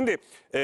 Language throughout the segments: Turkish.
Şimdi e,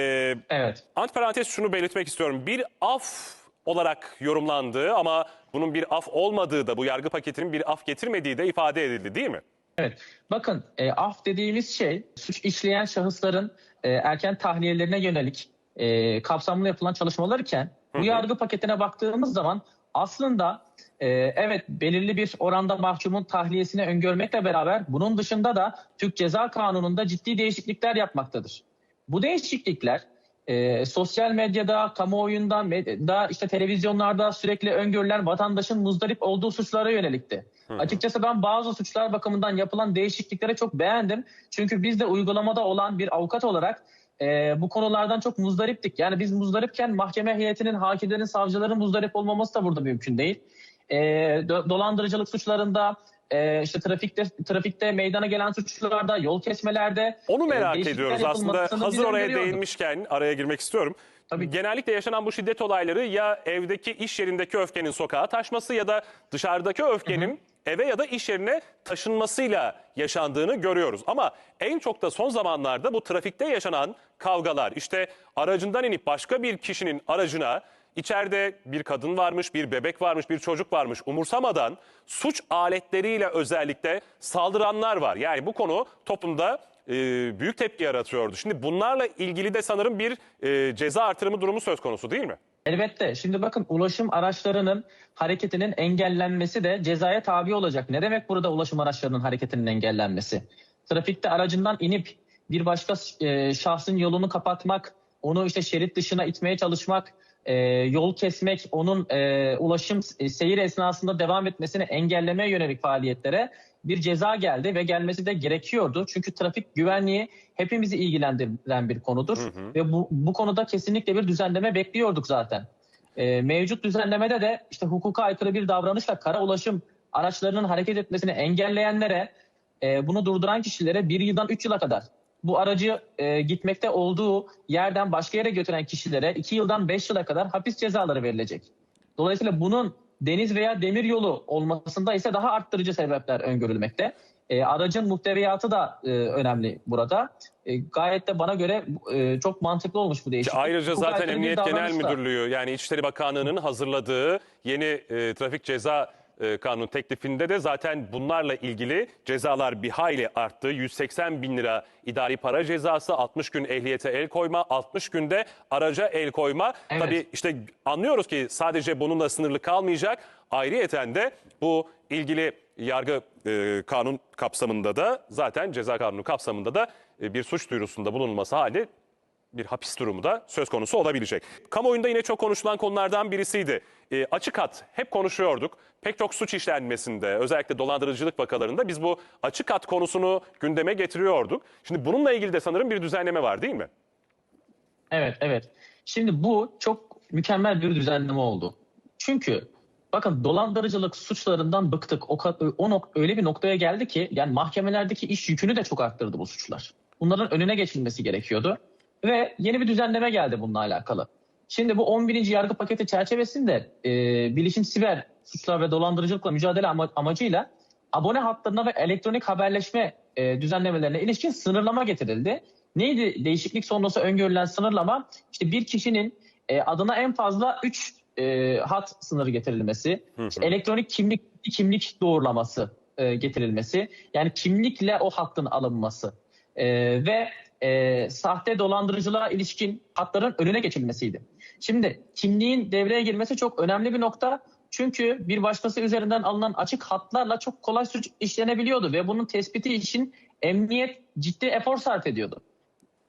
Evet. antiparantez şunu belirtmek istiyorum. Bir af olarak yorumlandığı ama bunun bir af olmadığı da bu yargı paketinin bir af getirmediği de ifade edildi değil mi? Evet. Bakın e, af dediğimiz şey suç işleyen şahısların e, erken tahliyelerine yönelik e, kapsamlı yapılan çalışmalar iken bu yargı paketine baktığımız zaman aslında e, evet belirli bir oranda mahkumun tahliyesini öngörmekle beraber bunun dışında da Türk Ceza Kanunu'nda ciddi değişiklikler yapmaktadır. Bu değişiklikler e, sosyal medyada, kamuoyunda, medyada, işte televizyonlarda sürekli öngörülen vatandaşın muzdarip olduğu suçlara yönelikti. Açıkçası ben bazı suçlar bakımından yapılan değişikliklere çok beğendim. Çünkü biz de uygulamada olan bir avukat olarak e, bu konulardan çok muzdariptik. Yani biz muzdaripken mahkeme heyetinin, hakimlerin, savcıların muzdarip olmaması da burada mümkün değil. E, do- dolandırıcılık suçlarında, e, işte trafikte trafikte meydana gelen suçlarda, yol kesmelerde Onu e, merak değişiklikler ediyoruz aslında. yapılmasını Hazır oraya değinmişken araya girmek istiyorum. Tabii. Genellikle yaşanan bu şiddet olayları ya evdeki iş yerindeki öfkenin sokağa taşması ya da dışarıdaki öfkenin eve ya da iş yerine taşınmasıyla yaşandığını görüyoruz. Ama en çok da son zamanlarda bu trafikte yaşanan kavgalar işte aracından inip başka bir kişinin aracına İçeride bir kadın varmış, bir bebek varmış, bir çocuk varmış. Umursamadan suç aletleriyle özellikle saldıranlar var. Yani bu konu toplumda e, büyük tepki yaratıyordu. Şimdi bunlarla ilgili de sanırım bir e, ceza artırımı durumu söz konusu değil mi? Elbette. Şimdi bakın ulaşım araçlarının hareketinin engellenmesi de cezaya tabi olacak. Ne demek burada ulaşım araçlarının hareketinin engellenmesi? Trafikte aracından inip bir başka e, şahsın yolunu kapatmak, onu işte şerit dışına itmeye çalışmak, e, yol kesmek, onun e, ulaşım e, seyir esnasında devam etmesini engellemeye yönelik faaliyetlere bir ceza geldi ve gelmesi de gerekiyordu. Çünkü trafik güvenliği hepimizi ilgilendiren bir konudur ve bu, bu konuda kesinlikle bir düzenleme bekliyorduk zaten. E, mevcut düzenlemede de işte hukuka aykırı bir davranışla kara ulaşım araçlarının hareket etmesini engelleyenlere, e, bunu durduran kişilere bir yıldan üç yıla kadar bu aracı e, gitmekte olduğu yerden başka yere götüren kişilere 2 yıldan 5 yıla kadar hapis cezaları verilecek. Dolayısıyla bunun deniz veya demir yolu olmasında ise daha arttırıcı sebepler öngörülmekte. E, aracın muhteviyatı da e, önemli burada. E, gayet de bana göre e, çok mantıklı olmuş bu değişiklik. ayrıca zaten Emniyet Genel Müdürlüğü yani İçişleri Bakanlığı'nın hazırladığı yeni e, trafik ceza e, kanun teklifinde de zaten bunlarla ilgili cezalar bir hayli arttı. 180 bin lira idari para cezası, 60 gün ehliyete el koyma, 60 günde araca el koyma. Evet. Tabii işte anlıyoruz ki sadece bununla sınırlı kalmayacak. Ayrıyeten de bu ilgili yargı e, kanun kapsamında da zaten ceza kanunu kapsamında da e, bir suç duyurusunda bulunması hali bir hapis durumu da söz konusu olabilecek. Kamuoyunda yine çok konuşulan konulardan birisiydi. E, açık hat hep konuşuyorduk. Pek çok suç işlenmesinde özellikle dolandırıcılık vakalarında biz bu açık hat konusunu gündeme getiriyorduk. Şimdi bununla ilgili de sanırım bir düzenleme var değil mi? Evet, evet. Şimdi bu çok mükemmel bir düzenleme oldu. Çünkü bakın dolandırıcılık suçlarından bıktık. O, o nok- öyle bir noktaya geldi ki yani mahkemelerdeki iş yükünü de çok arttırdı bu suçlar. Bunların önüne geçilmesi gerekiyordu. Ve yeni bir düzenleme geldi bununla alakalı. Şimdi bu 11. yargı paketi çerçevesinde e, bilişim siber suçlar ve dolandırıcılıkla mücadele ama- amacıyla abone hatlarına ve elektronik haberleşme e, düzenlemelerine ilişkin sınırlama getirildi. Neydi değişiklik sonrası öngörülen sınırlama? İşte bir kişinin e, adına en fazla 3 e, hat sınırı getirilmesi, işte elektronik kimlik kimlik doğrulaması e, getirilmesi, yani kimlikle o hattın alınması e, ve e, sahte dolandırıcılığa ilişkin hatların önüne geçilmesiydi. Şimdi kimliğin devreye girmesi çok önemli bir nokta. Çünkü bir başkası üzerinden alınan açık hatlarla çok kolay suç işlenebiliyordu ve bunun tespiti için emniyet ciddi efor sarf ediyordu.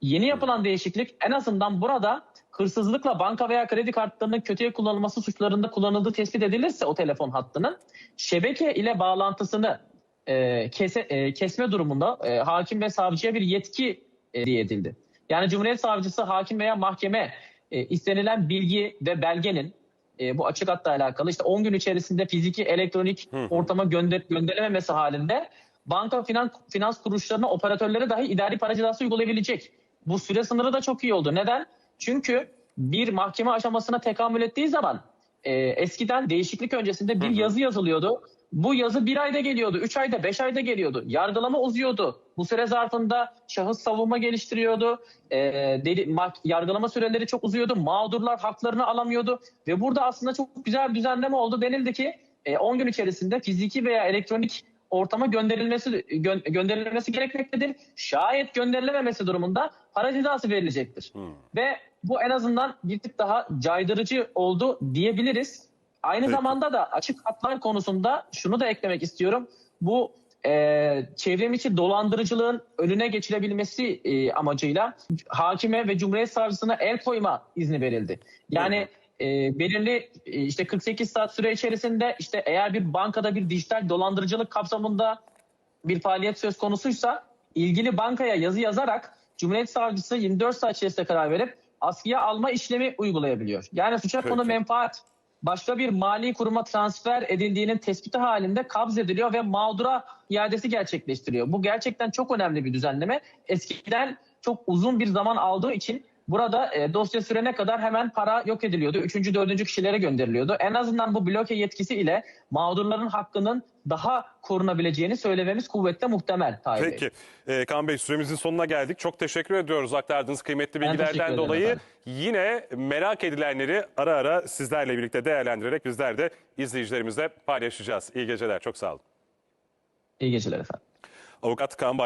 Yeni yapılan değişiklik en azından burada hırsızlıkla banka veya kredi kartlarının kötüye kullanılması suçlarında kullanıldığı tespit edilirse o telefon hattının şebeke ile bağlantısını e, kese, e, kesme durumunda e, hakim ve savcıya bir yetki hediye edildi. Yani Cumhuriyet Savcısı hakim veya mahkeme e, istenilen bilgi ve belgenin e, bu açık hattla alakalı işte 10 gün içerisinde fiziki elektronik ortama gönder gönderememesi halinde banka finans, finans kuruluşlarına operatörlere dahi idari para cezası uygulayabilecek. Bu süre sınırı da çok iyi oldu. Neden? Çünkü bir mahkeme aşamasına tekamül ettiği zaman e, eskiden değişiklik öncesinde bir yazı yazılıyordu. Bu yazı bir ayda geliyordu, üç ayda, beş ayda geliyordu. Yargılama uzuyordu. Bu süre zarfında şahıs savunma geliştiriyordu. Ee, deli, yargılama süreleri çok uzuyordu. Mağdurlar haklarını alamıyordu. Ve burada aslında çok güzel bir düzenleme oldu. Denildi ki e, 10 gün içerisinde fiziki veya elektronik ortama gönderilmesi gö- gönderilmesi gerekmektedir. Şayet gönderilememesi durumunda para cezası verilecektir. Ve bu en azından bir tık daha caydırıcı oldu diyebiliriz. Aynı Peki. zamanda da açık hatlar konusunda şunu da eklemek istiyorum. Bu e, çevrim içi dolandırıcılığın önüne geçilebilmesi e, amacıyla hakime ve Cumhuriyet Savcısına el koyma izni verildi. Yani e, belirli e, işte 48 saat süre içerisinde işte eğer bir bankada bir dijital dolandırıcılık kapsamında bir faaliyet söz konusuysa ilgili bankaya yazı yazarak Cumhuriyet Savcısı 24 saat içerisinde karar verip askıya alma işlemi uygulayabiliyor. Yani suça konu menfaat başka bir mali kuruma transfer edildiğinin tespiti halinde kabz ediliyor ve mağdura iadesi gerçekleştiriyor. Bu gerçekten çok önemli bir düzenleme. Eskiden çok uzun bir zaman aldığı için burada e, dosya sürene kadar hemen para yok ediliyordu. Üçüncü, dördüncü kişilere gönderiliyordu. En azından bu bloke yetkisi ile mağdurların hakkının daha korunabileceğini söylememiz kuvvetle muhtemel. Tahir Bey. Peki e, Kaan Bey süremizin sonuna geldik. Çok teşekkür ediyoruz aktardığınız kıymetli bilgilerden dolayı. efendim. Yine merak edilenleri ara ara sizlerle birlikte değerlendirerek bizler de izleyicilerimizle paylaşacağız. İyi geceler, çok sağ olun. İyi geceler efendim. Avukat Kaan Bay-